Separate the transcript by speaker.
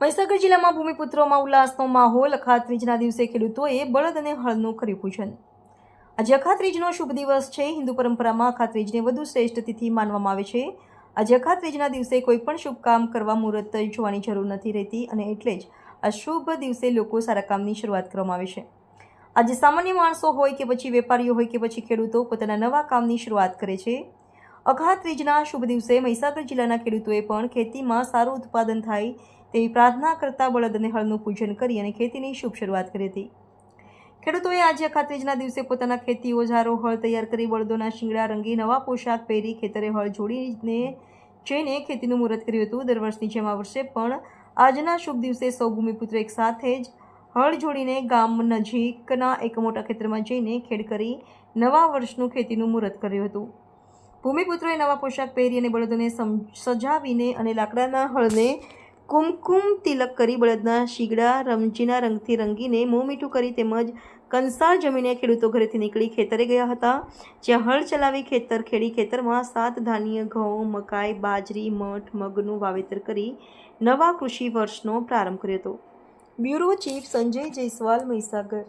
Speaker 1: મહીસાગર જિલ્લામાં ભૂમિપુત્રોમાં ઉલ્લાસનો માહોલ. અખાત્રીજના દિવસે ખેડૂતોએ બળદ અને હળનું કર્યું પૂજન આજે અખાત્રીજનો શુભ દિવસ છે. હિન્દુ પરંપરામાં અખાત્રીજને વધુ શ્રેષ્ઠ તિથિ માનવામાં આવે છે. આજે અખાત્રીજના દિવસે કોઈ પણ શુભ કામ કરવા મુહૂર્ત જોવાની જરૂર નથી રહેતી અને એટલે જ આ શુભ દિવસે લોકો સારા કામની શરૂઆત કરવામાં આવે છે. આજે સામાન્ય માણસો હોય કે પછી વેપારીઓ હોય કે પછી ખેડૂતો પોતાના નવા કામની શરૂઆત કરે છે. અખાત્રીજના શુભ દિવસે મહીસાગર જિલ્લાના ખેડૂતોએ પણ ખેતીમાં સારું ઉત્પાદન થાય તેવી પ્રાર્થના કરતા બળદ અને હળનું પૂજન કરી અને ખેતીની શુભ શરૂઆત કરી હતી. ખેડૂતોએ આજે અખાત ત્રીજના દિવસે પોતાના ખેતી ઓજારો, હળ તૈયાર કરી બળદોના શિંગડા રંગી નવા પોશાક પહેરી ખેતરે હળ જોડીને જઈને ખેતીનું મુહૂર્ત કર્યું હતું. દર વર્ષની જેમ આ વર્ષે પણ આજના શુભ દિવસે સૌ ભૂમિપુત્રો એક સાથે જ હળ જોડીને ગામ નજીકના એક મોટા ખેતરમાં જઈને ખેડ કરી નવા વર્ષનું ખેતીનું મુહૂર્ત કર્યું હતું. ભૂમિપુત્રોએ નવા પોશાક પહેરી અને બળદોને સમ- સજાવીને અને લાકડાના હળને કુમકુમ તિલક કરી બળદના શીગડા રમજીના રંગથી રંગીને મોં મીઠું કરી તેમજ કંસાર જમીને ખેડૂતો ઘરેથી નીકળી ખેતરે ગયા હતા. જ્યાં હળ ચલાવી ખેતર ખેડી ખેતરમાં સાત ધાન્ય ઘઉં, મકાઈ, બાજરી, મઠ, મગનું વાવેતર કરી નવા કૃષિ વર્ષનો પ્રારંભ કર્યો હતો. Bureau chief Sanjay Jaiswal Mahisagar